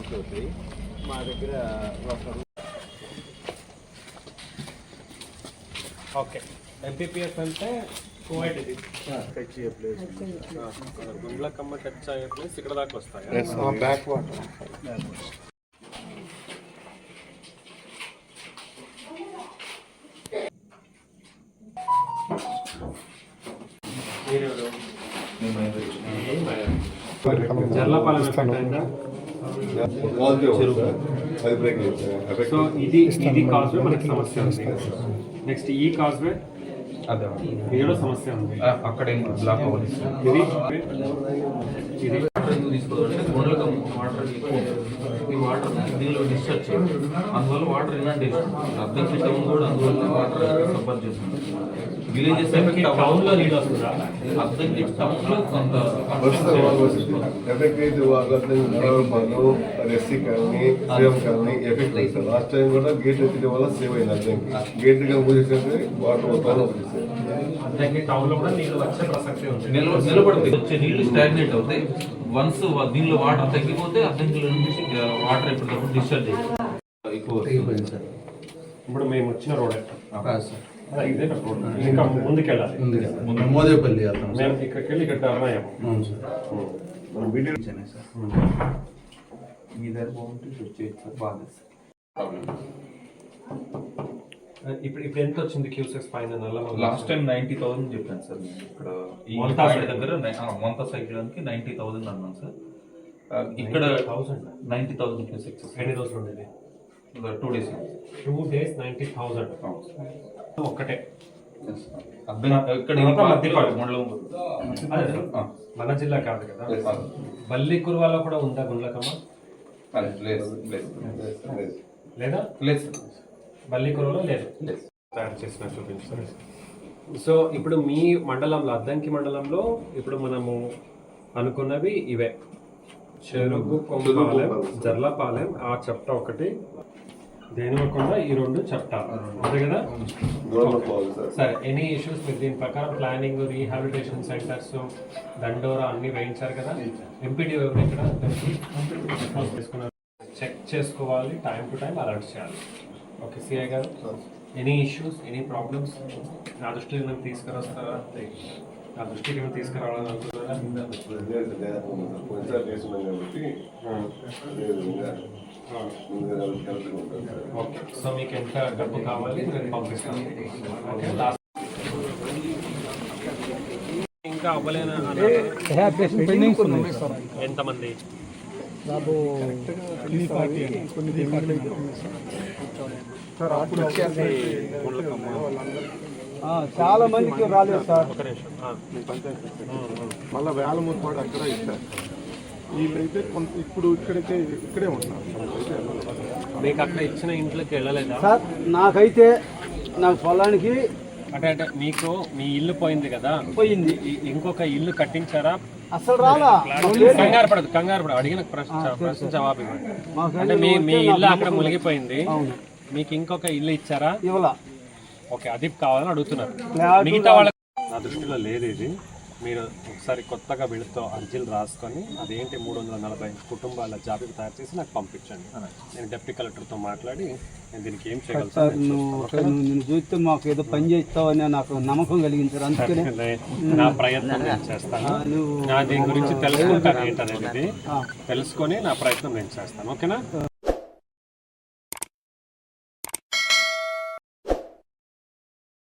ప్లాంట్లు అవుతాయి మా దగ్గర ఓకే. ఎంపీపీఎస్ అంటే కువైట్ ఇది. టచ్ అయ్యే ప్లేస్. గుండ్లకమ్మ టచ్ అయ్యే ప్లేస్ ఇక్కడ దాకా వస్తాయి? బ్యాక్ వాటర్ జర్లపాలెం సో ఇది ఇది కాజ్వే మనకి సమస్య ఉంది. నెక్స్ట్ ఈ కాజ్వే అదే. ఇదిలో సమస్య ఉంది. అక్కడ బ్లాక్ అవ్వాలి ఇది ఇది ఎందుకు తీసుకోవాలంటే గుండెలకు వాటర్ ఎక్కువ? ఈ వాటర్ దీనిలో డిశ్చార్జ్ చేయాలి. అందువల్ల వాటర్ ఇలాంటి అద్దెకి టౌన్ కూడా అందువల్ల వాటర్ సఫర్ చేస్తుంది. విలేజెస్ ఎఫెక్ట్ టౌన్లో నీళ్ళు వస్తుందా? అద్దెకి టౌన్లో కొంత రెస్సి కానీ సేవ్ కానీ ఎఫెక్ట్ అవుతుంది లాస్ట్ టైం కూడా గేట్ ఎత్తిన వల్ల సేవ్ అయింది అర్థంకి గేట్గా మూసేసరికి వాటర్ మొత్తం వచ్చేసాయి అంటే టౌన్లో కూడా నీళ్ళు వచ్చే ప్రసక్తి ఉంది. నిలబ నిలబడుతుంది. వచ్చే నీళ్ళు స్టాగ్నేట్ అవుతాయి. వన్స్ దీనిలో వాటర్ తగ్గిపోతే అద్దెంకిలో నుంచి వాటర్ ఎప్పటికప్పుడు డిశ్చార్జ్. ఇప్పుడు మేము వచ్చిన రోడ్ రోడ్ ఇంకా ముందుకు వెళ్ళాలి మోదేపల్లి వెళ్తాం మేము ఇక్కడికి వెళ్ళి ఇక్కడ టర్న్ అయ్యాము. సార్. దగ్గర బాగుంటే వచ్చేయచ్చు సార్ బాగా ఇప్పుడు ఇప్పుడు ఎంత వచ్చింది క్యూసెక్స్ పైన లాస్ట్ టైం నైన్టీ థౌసండ్ చెప్పాను సార్. నేను ఇక్కడ ఈ మొంతా. దగ్గర మొంత సైకిల్కి నైన్టీ థౌసండ్ అన్నాను సార్. ఇక్కడ థౌసండ్. Ninety thousand cusecs. ఎన్ని రోజులు ఉండేది? Two days two days ninety thousand. ఒక్కటే. మన జిల్లా కాదు కదా. బల్లి కురువాలో కూడా ఉందా గుండ్లకమ్మ? లేదు లేదు లేదా లేదు. లేదు? లేదు. తయారు చేసిన చూపించారు సో ఇప్పుడు మీ మండలంలో అద్దంకి మండలంలో ఇప్పుడు మనము అనుకున్నవి ఇవే. చెరుకు కొంపాలెం జర్లపాలెం ఆ చెప్ట ఒకటి. దేనివకుండా ఈ రెండు చెప్తారు అంతే కదా? సార్. సరే ఎనీ ఇష్యూస్ మీరు దీని ప్రకారం ప్లానింగ్ రీహాబిలిటేషన్ సెంటర్స్ దండోరా అన్ని వేయించారు కదా? ఎంపీడీ ఇక్కడ? చేసుకున్నారు చెక్ చేసుకోవాలి టైం టు టైం అలర్ట్ చేయాలి. ఓకే సిఐ గారు? ఎనీ ఇష్యూస్ ఎనీ ప్రాబ్లమ్స్ నా దృష్టికి ఏమైనా తీసుకురొస్తారా? నా దృష్టికి ఏమైనా తీసుకురావాలని అనుకుంటున్నారా? సార్ ఓకే సో మీకు ఎంత డబ్బు కావాలి నేను పంపిస్తాను. ఓకే లాస్ట్ ఇంకా అవ్వలేన? సార్ ఎంతమంది? కొన్ని పార్టీ ఆ, చాలా మందికి రాలేదు సార్. మళ్ళీ వేలమూరుపాడు అక్కడ ఇచ్చారు. వీళ్ళైతే కొంత ఇప్పుడు ఇక్కడికే ఇక్కడే ఉంటున్నారు మీకు అక్కడ ఇచ్చిన ఇంట్లోకి వెళ్ళలేదా? సార్ నాకైతే నాకు పొలానికి అంటే అంటే మీకు మీ ఇల్లు పోయింది కదా? పోయింది. ఇ- ఇంకొక ఇల్లు కట్టించారా? అసలు రాలా. కంగారు పడదు కంగారు పడదు. అడిగిన ప్రశ్న ప్రశ్న జవాబు ఇవ్వండి. మాకు అంటే మీ మీ ఇల్లు అక్కడ మునిగిపోయింది. అవును. మీకు ఇంకొక ఇల్లు ఇచ్చారా? ఇవ్వలా. ఓకే అది కావాలని అడుగుతున్నారు. మిగతా వాళ్ళ నా దృష్టిలో లేదు ఇది. మీరు ఒకసారి కొత్తగా వీళ్ళతో అర్జీలు రాసుకొని అదేంటి మూడు వందల నలభై కుటుంబాల జాబితా తయారు చేసి నాకు పంపించండి. నేను డిప్యూటీ కలెక్టర్తో మాట్లాడి నేను దీనికి ఏం సార్ చేయగలుగుతాను చూస్తే మాకు ఏదో పని చేస్తావని నాకు నమ్మకం కలిగించారు అందుకనే. నా ప్రయత్నం నేను చేస్తాను. నా దీని గురించి తెలుసుకుంటాను ఏంటనేది. తెలుసుకొని నా ప్రయత్నం నేను చేస్తాను ఓకేనా?